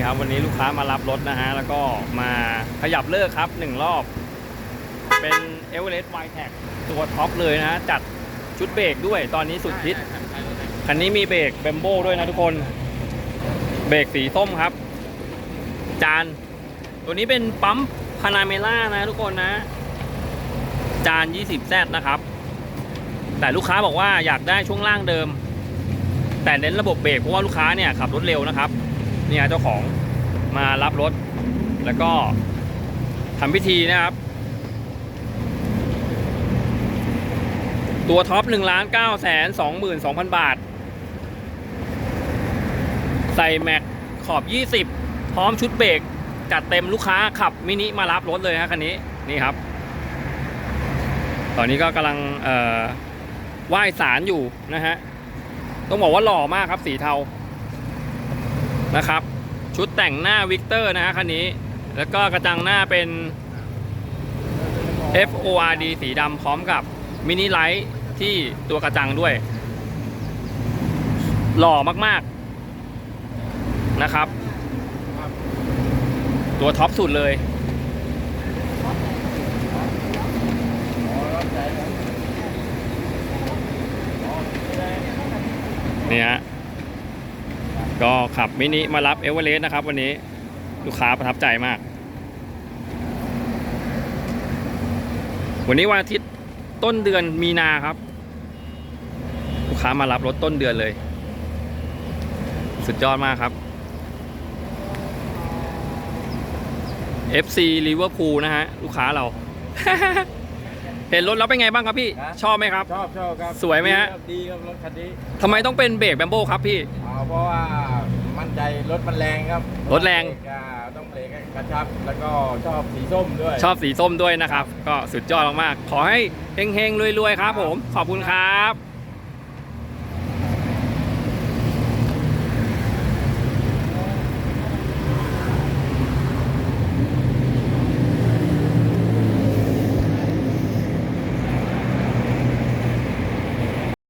นี่ครับวันนี้ลูกค้ามารับรถนะฮะ แล้วก็มาขยับเลิกครับหนึ่งรอบ เป็นเอเวอเรสต์ไวแท็กตัวท็อปเลยนะฮะจัดชุดเบรกด้วยตอนนี้สุดฮิตคันนี้มีเบรกแบมโบ้ด้วยนะทุกคน เบรกสีส้มครับ จาน ตัวนี้เป็นปั๊มพานาเมล่านะทุกคนนะ จาน 20Z นะครับ แต่ลูกค้าบอกว่าอยากได้ช่วงล่างเดิม แต่เน้นระบบเบรกเพราะว่าลูกค้าเนี่ยขับรถเร็วนะครับ เนี่ยเจ้าของมารับรถ แล้วก็ทำพิธีนะครับ ตัวท็อป1ล้าน9แสน22,000บาท ใส่แม็กขอบ20พร้อมชุดเบรกจัดเต็มลูกค้าขับมินิมารับรถเลยฮะคันนี้นี่ครับ ตอนนี้ก็กำลังเอ่อไหว้สารอยู่นะฮะ ต้องบอกว่าหล่อมากครับสีเทา นะครับ ชุดแต่งหน้าวิกเตอร์นะฮะคันนี้ แล้วก็กระจังหน้าเป็น FORD สีดำพร้อมกับมินิไลท์ที่ตัวกระจังด้วย หล่อมากๆนะครับ ตัวท็อปสุดเลยนี่ฮะ ก็ขับมินิมารับเอเวอเรสต์นะครับ วันนี้ลูกค้าประทับใจมาก วันนี้วันอาทิตย์ต้นเดือนมีนาครับ ลูกค้ามารับรถต้นเดือนเลย สุดยอดมากครับ FC Liverpool นะฮะ ลูกค้าเรา เห็นรถแล้วเป็นไงบ้างครับพี่ฮะชอบไหมครับ ชอบชอบครับ สวยไหมฮะดีครับดีครับรถคันนี้ทำไมต้องเป็นเบรกแบมโบครับพี่อ่า เพราะว่ามั่นใจรถมันแรงครับรถแรงเบอ่าต้องเบรกให้กระชับ แล้วก็ชอบสีส้มด้วย ชอบสีส้มด้วยนะครับ ก็สุดยอดมากๆขอให้เฮงๆรวยๆครับผม ขอบคุณครับ